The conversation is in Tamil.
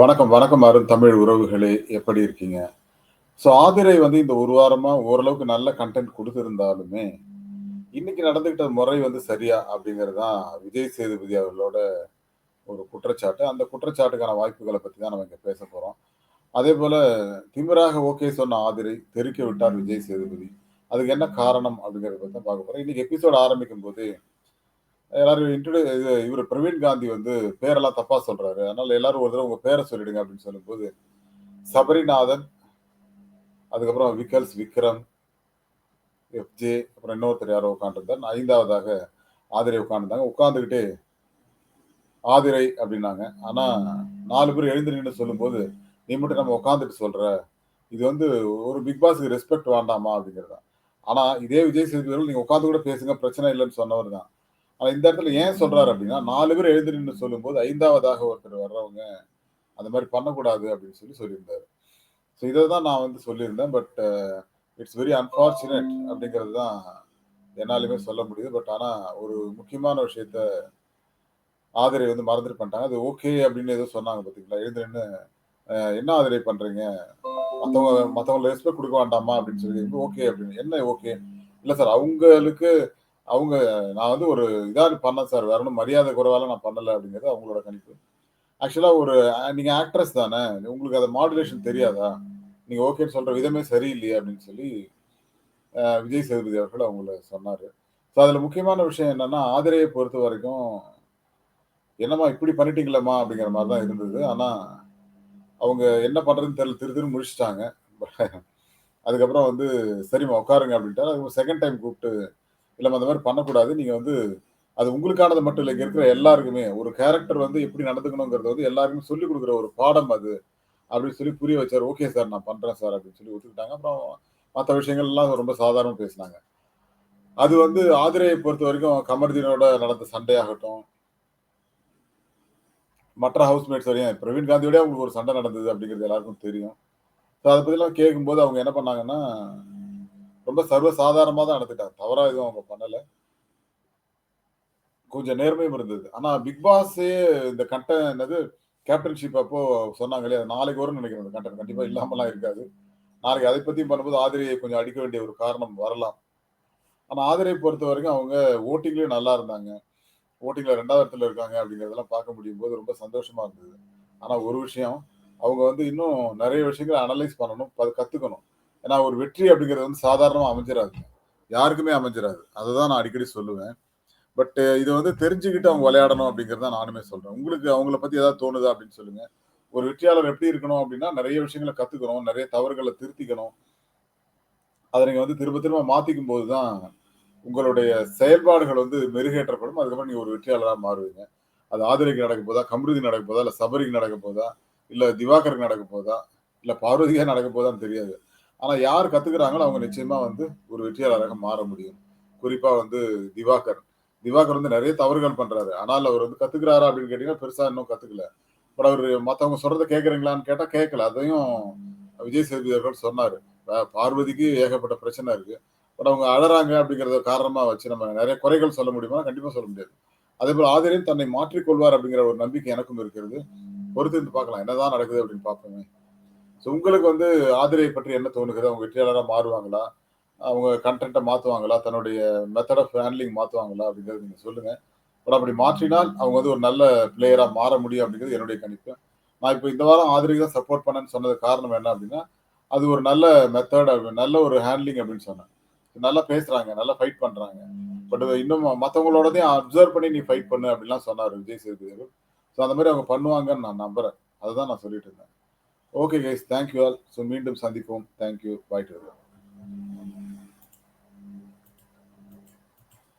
வணக்கம், வணக்கம் அருண் தமிழ் உறவுகளே! எப்படி இருக்கீங்க? ஸோ ஆதிரை வந்து இந்த ஒரு வாரமாக ஓரளவுக்கு நல்ல கன்டென்ட் கொடுத்துருந்தாலுமே இன்னைக்கு நடந்துகிட்ட முறை வந்து சரியா? அப்படிங்கிறது தான் விஜய் சேதுபதி அவர்களோட ஒரு குற்றச்சாட்டு. அந்த குற்றச்சாட்டுக்கான வாய்ப்புகளை பற்றி தான் நம்ம இங்கே பேச போகிறோம் அதே போல் திமிராக ஓகே சொன்ன ஆதிரை, தெறிக்க விட்டார் விஜய் சேதுபதி. அதுக்கு என்ன காரணம்? அப்படிங்கிறத பற்றி தான் பார்க்க போகிறோம் இன்னைக்கு எபிசோட் ஆரம்பிக்கும்போது, எல்லாரும் இன்ட்ரோடியூ இது இவர் பிரவீன் காந்தி வந்து பேரெல்லாம் தப்பா சொல்றாரு. அதனால எல்லாரும் ஒரு தடவை உங்க பேரை சொல்லிடுங்க அப்படின்னு சொல்லும்போது, சபரிநாதன், அதுக்கப்புறம் விக்கல்ஸ் விக்ரம், எஃப்ஜே, அப்புறம் இன்னொருத்தர் யாரோ உட்காந்துருந்தார் ஐந்தாவதாக ஆதிரை உட்காந்துருந்தாங்க உட்காந்துக்கிட்டே ஆதிரை அப்படின்னாங்க. ஆனா நாலு பேர் எழுந்து நின்று சொல்லும்போது, "நீ மட்டும் நம்ம உட்காந்துட்டு சொல்ற. இது வந்து ஒரு பிக் பாஸ்க்கு ரெஸ்பெக்ட் வேண்டாமா?" அப்படிங்கிறது தான். ஆனா இதே விஜய் சேதுபதி நீங்கள் நீங்க கூட பேசுங்க பிரச்சனை இல்லைன்னு சொன்னவர் தான். ஆனா இந்த இடத்துல ஏன் சொல்றாரு அப்படின்னா, நாலு பேர் எழுந்து நின்னு சொல்லும்போது ஐந்தாவதாக ஒருத்தர் வர்றவங்க அந்த மாதிரி பண்ணக்கூடாது அப்படின்னு சொல்லி சொல்லியிருந்தாரு. ஸோ இதை தான் நான் வந்து சொல்லியிருந்தேன். பட் இட்ஸ் வெரி அன்ஃபார்ச்சுனேட் அப்படிங்கிறது தான் என்னாலுமே சொல்ல முடியுது. பட் ஆனா ஒரு முக்கியமான விஷயத்த ஆதிரை வந்து மறந்துட்டு பண்ணிட்டாங்க. அது ஓகே அப்படின்னு ஏதோ சொன்னாங்க பார்த்தீங்களா? எழுந்து நின்னு, என்ன ஆதரை பண்றீங்க? மத்தவங்க மற்றவங்களை ரெஸ்பெக்ட் கொடுக்க வேண்டாமா?" அப்படின்னு சொல்லி ஓகே அப்படின்னு. என்ன ஓகே? இல்ல சார் அவங்களுக்கு அவங்க நான் வந்து ஒரு இதாக பண்ணேன் சார். வேற ஒன்றும் மரியாதை குறைவால நான் பண்ணலை அப்படிங்கிறது அவங்களோட கணிப்பு. ஆக்சுவலாக ஒரு நீங்கள் ஆக்ட்ரஸ் தானே. உங்களுக்கு அதை மாடுலேஷன் தெரியாதா? நீங்கள் ஓகேன்னு சொல்கிற விதமே சரியில்லையே அப்படின்னு சொல்லி விஜய் சேதுபதி அவர்கள் அவங்கள சொன்னார் ஸோ அதில் முக்கியமான விஷயம் என்னென்னா ஆதிரையை பொறுத்த வரைக்கும் "என்னம்மா இப்படி பண்ணிட்டீங்களேம்மா" அப்படிங்கிற மாதிரி தான் இருந்தது. ஆனால் அவங்க என்ன பண்ணுறதுன்னு தெரியல. திரு திருன்னு முழிச்சுட்டாங்க. அதுக்கப்புறம் வந்து, "சரிம்மா உட்காருங்க" அப்படின்ட்டு அதுக்கப்புறம் செகண்ட் டைம் கூப்பிட்டு இல்லை அந்த மாதிரி பண்ணக்கூடாது. நீங்கள் வந்து அது உங்களுக்கானது மட்டும் இல்லை இருக்கிற எல்லாருக்குமே. ஒரு கேரக்டர் வந்து எப்படி நடந்துக்கணுங்கிறது வந்து எல்லாருக்குமே சொல்லிக் கொடுக்குற ஒரு பாடம் அது." அப்படின்னு சொல்லி புரிய வச்சார் "ஓகே சார் நான் பண்ணுறேன் சார்" அப்படின்னு சொல்லி ஒத்துக்கிட்டாங்க. அப்புறம் மற்ற விஷயங்கள்லாம் ரொம்ப சாதாரணமாக பேசுனாங்க. அது வந்து ஆதிரையை பொறுத்த வரைக்கும் கமர்தீனோட நடந்த சண்டையாகட்டும் மற்ற ஹவுஸ்மேட்ஸ் வரையும் பிரவீன் காந்தியோடய அவங்களுக்கு ஒரு சண்டை நடந்தது அப்படிங்கிறது எல்லாருக்கும் தெரியும். ஸோ அதை பற்றிலாம் கேட்கும்போது அவங்க என்ன பண்ணாங்கன்னா, ரொம்ப சர்வ சாதாரணமா தான் நடந்துட்டாங்க. தவறா எதுவும் அவங்க பண்ணல. கொஞ்சம் நேர்மையும் இருந்தது. ஆனா பிக் பாஸே இந்த கண்ட என்னது கேப்டன்ஷிப் அப்போ சொன்னாங்க இல்லையா? நாளைக்கு வரும்னு நினைக்கிறேன் அந்த கன்டென்ட். கண்டிப்பா இல்லாமலாம் இருக்காது. நாளைக்கு அதை பத்தியும் பண்ணும்போது ஆதிரையை கொஞ்சம் அடிக்க வேண்டிய ஒரு காரணம் வரலாம். ஆனா ஆதிரைய பொறுத்தவரைக்கும் அவங்க வோட்டிங்லயும் நல்லா இருந்தாங்க. வோட்டிங்ல 2வது இடத்துல இருக்காங்க அப்படிங்கிறதெல்லாம் பார்க்க முடியும்போது ரொம்ப சந்தோஷமா இருந்தது. ஆனா ஒரு விஷயம், அவங்க வந்து இன்னும் நெறைய விஷயங்கள அனலைஸ் பண்ணணும். அத கத்துக்கணும். ஏன்னா ஒரு வெற்றி அப்படிங்கிறது வந்து சாதாரணமா அமைஞ்சிராது. யாருக்குமே அமைஞ்சிராது. அததான் நான் அடிக்கடி சொல்லுவேன். பட் இத வந்து தெரிஞ்சுக்கிட்டு அவங்க விளையாடணும் அப்படிங்கிறது தான் நானுமே சொல்றேன். உங்களுக்கு அவங்கள பத்தி ஏதாவது தோணுதா அப்படின்னு சொல்லுங்க. ஒரு வெற்றியாளர் எப்படி இருக்கணும் அப்படின்னா, நிறைய விஷயங்கள கத்துக்கணும். நிறைய தவறுகளை திருத்திக்கணும். அத நீங்கள் வந்து திரும்ப திரும்ப மாத்திக்கும்போது தான் உங்களுடைய செயல்பாடுகள் வந்து மெருகேற்றப்படும். அதுக்கப்புறம் நீங்க ஒரு வெற்றியாளரா மாறுவீங்க. அது ஆதிரைக்கு நடக்க போதா? கம்ருதீன் நடக்க போதா? இல்ல சபரிக்கு நடக்க போதா? இல்ல திவாகருக்கு நடக்க போதா? இல்ல பார்வதியாக நடக்க போதான்னு தெரியாது. ஆனா யார் கத்துக்கிறாங்களோ அவங்க நிச்சயமா வந்து ஒரு வெற்றியாளராக மாற முடியும். குறிப்பா வந்து திவாகர். திவாகர் வந்து நிறைய தவறுகள் பண்றாரு. ஆனால் அவர் வந்து கத்துக்கிறாரா அப்படின்னு கேட்டீங்கன்னா, பெருசா இன்னும் கத்துக்கல. பட் அவர் மத்தவங்க சொல்றத கேட்குறீங்களான்னு கேட்டா கேட்கல. அதையும் விஜய் சேதுபதி அவர்கள் சொன்னாரு. பார்வதிக்கு ஏகப்பட்ட பிரச்சனை இருக்கு. பட் அவங்க அழறாங்க அப்படிங்கிறத காரணமா வச்சு நம்ம நிறைய குறைகள் சொல்ல முடியுமா? கண்டிப்பா சொல்ல முடியாது. அதே போல் ஆதிரையும் தன்னை மாற்றிக் கொள்வார் அப்படிங்கிற ஒரு நம்பிக்கை எனக்கும் இருக்கிறது. பொறுத்திருந்து பார்க்கலாம். என்னதான் நடக்குது அப்படின்னு பார்ப்போமே. ஸோ உங்களுக்கு வந்து ஆதிரையை பற்றி என்ன தோணுகிறது? அவங்க வெற்றியாளராக மாறுவாங்களா? அவங்க கண்டென்ட்டை மாற்றுவாங்களா தன்னுடைய மெத்தட் ஆஃப் ஹேண்ட்லிங் மாற்றுவாங்களா அப்படிங்கிறது நீங்கள் சொல்லுங்கள் பட் அப்படி மாற்றினால் அவங்க வந்து ஒரு நல்ல பிளேயராக மாற முடியும் அப்படிங்கிறது என்னுடைய கணிப்பு. நான் இப்போ இந்த வாரம் ஆதிரைக்கு தான் சப்போர்ட் பண்ணேன்னு சொன்னதுக்கு காரணம் என்ன அப்படின்னா, அது ஒரு நல்ல மெத்தட் நல்ல ஒரு ஹேண்ட்லிங் அப்படின்னு சொன்னேன். நல்லா பேசுகிறாங்க நல்லா ஃபைட் பண்ணுறாங்க பட் இன்னும் மற்றவங்களோடதையும் அப்சர்வ் பண்ணி நீ ஃபைட் பண்ணு அப்படின்லாம் சொன்னாரு விஜய் சேதுபதி ஸோ அந்த மாதிரி அவங்க பண்ணுவாங்கன்னு நான் நம்புகிறேன் அதுதான் நான் சொல்லிட்டு இருந்தேன். Okay guys. Thank you all. So மீண்டும் சந்திப்போம். Thank you. Bye to everyone.